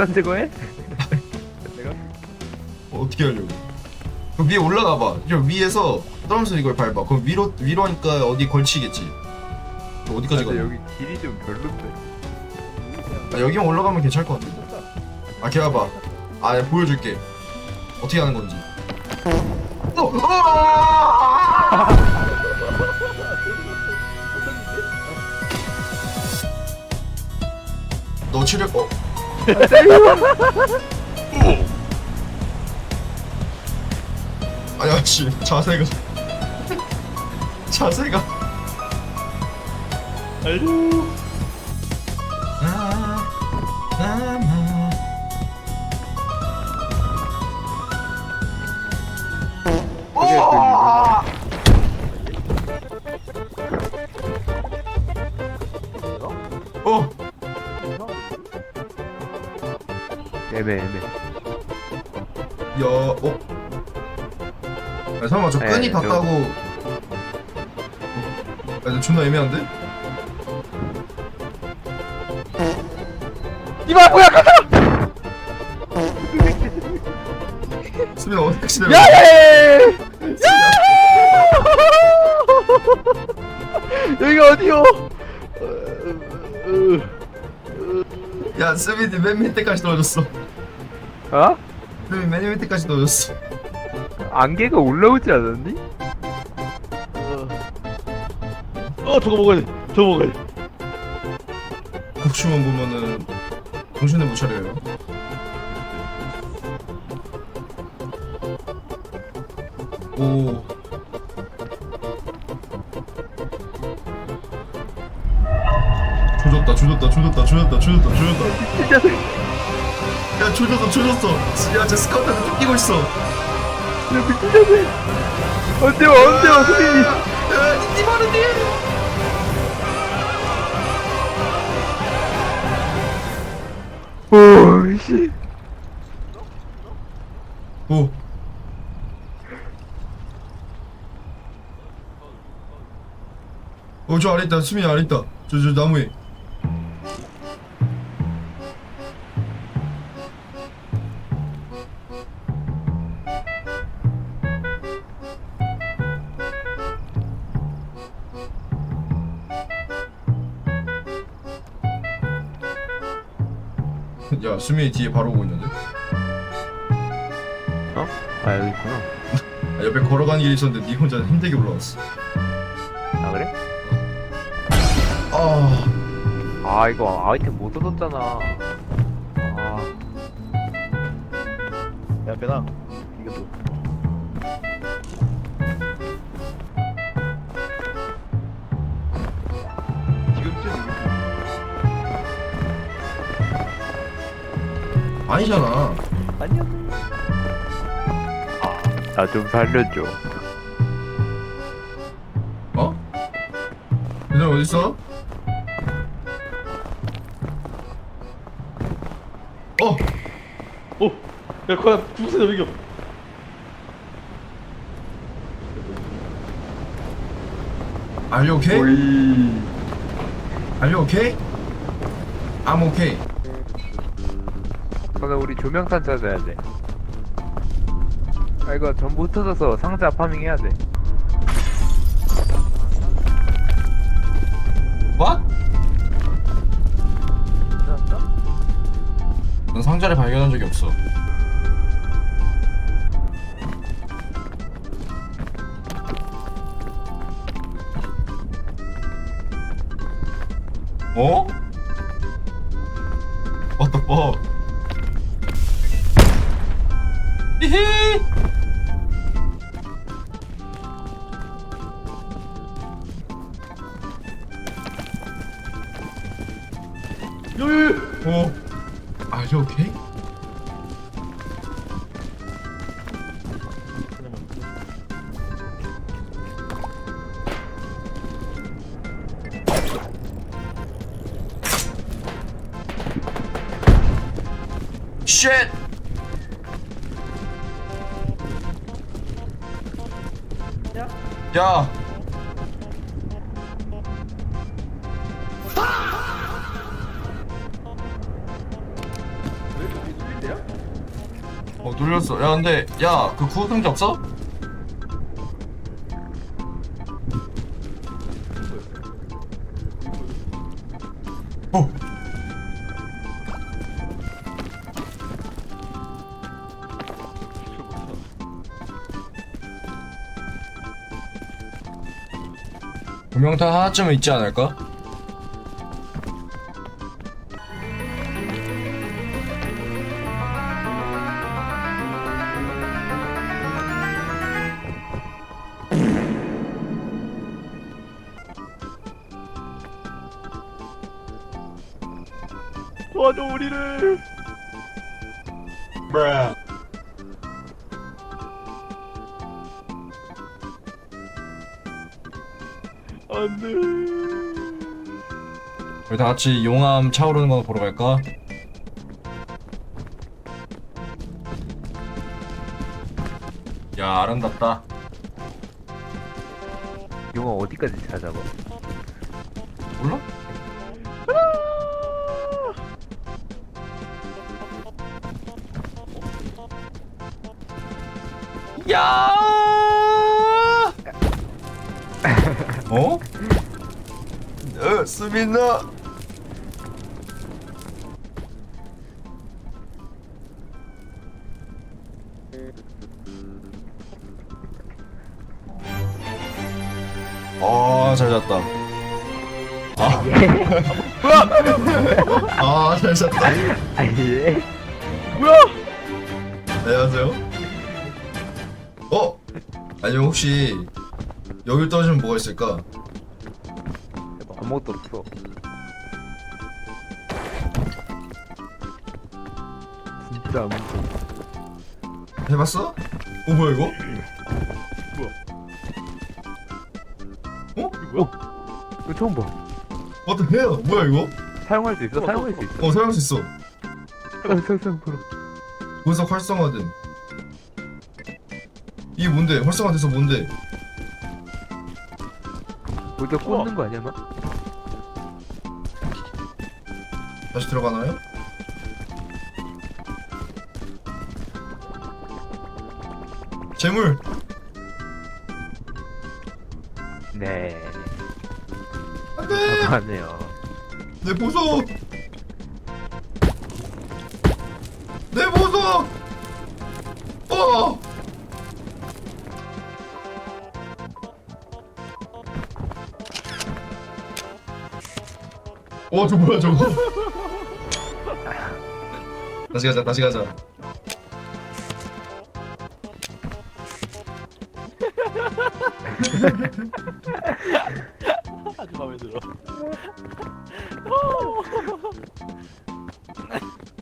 폭탄 제거해? 내가 어, 어떻게 하려고? 그 위에 올라가 봐. 저 위에서 떨면서 이걸 밟아. 그럼 위로 위로 하니까 어디 걸치겠지. 그 어디까지 가? 근데 여기 길이 좀 별론데. 아, 여기만 올라가면 괜찮을 것 같은데. 아, 기다려봐. 아, 내가 보여줄게. 어떻게 하는 건지. 어! 아! 너 체력 어 아야 씨 자세가. 자세가. 알죠? 애매 애매. 야, 어? 야, 잠깐만, 저 네, 끈이 저- 닿다고. 어? 야, 근데 존나 애매한데? 이봐 뭐야 가자! 수빈아, 어디 택시를. 야야야야! 여기가 어디요? 야, 수빈이 맨 밑에까지 떨어졌어. 어? 맨 밑에까지 떨어졌어. 안개가 올라오지 않았니? 어 저거 먹어야 돼 저거 먹어야 돼 복숭아 보면은 정신을 못 차려요. 오. 조졌다, 조졌다, 조졌다, 조졌다, 조졌다, 조졌다. 진짜 야, 조졌어, 조졌어. 야, 쟤 스카우트한테 쫓기고 있어. 미친년이 언제 와 언제 와 소민이 야, 이마르디. 오씨 오. 어, 저 아래 있다. 수민이 아래 있다. 저, 저 나무에. 야, 수민이 뒤에 바로 오고 있는데? 어? 아 여기 있구나 아, 옆에 걸어가는 길이 있었는데 니 혼자 힘들게 올라왔어. 아 그래? 아, 아 이거 아이템 못 얻었잖아 아 야 배낭 아니잖아. 아니야 나 좀 살려줘 어? 얘들 어딨어? 어! 오야 코야 부부세 여기 Are you okay? 오이 Are you okay? I'm okay. 근데 우리 조명탄 찾아야 돼. 아 이거 전부 흩어져서 상자 파밍 해야 돼. What? 넌 상자를 발견한 적이 없어. 어? What the fuck? Shit! 야! 어 뚫렸어 야 근데 야그 구급상자 없어? 어 구명탄 하나쯤은 있지 않을까? 도와줘 우리를. 안돼. 우리 다 같이 용암 차오르는 거 보러 갈까? 야 아름답다 용어 어디까지 찾아봐? 몰라? 야! 어? 어, 수민아. 아, 잘 잤다. 아, 아, 잘 잤다. 아 예 뭐야? 안녕하세요. 어? 아니 혹시 여길 떨어지면 뭐가 있을까? 아무것도 없어 진짜 아무것도 없어 해봤어? 어 뭐야 이거? 어? 뭐야? 이거 처음 봐 the hell? 뭐야 이거? 사용할 수 있어? 사용할 수 있어 어 사용할 수 있어. 사용 사용 사용 풀어 분석 활성화됨. 이게 뭔데? 활성화돼서 뭔데? 여기다 꽂는 거 아니야 막? 다시 들어가나요? 재물. 네 안돼. 하네요 내 보석. 내 보석. 어. 어, 저 뭐야, 저거? 다시 가자, 다시 가자. 아주 마음에 들어.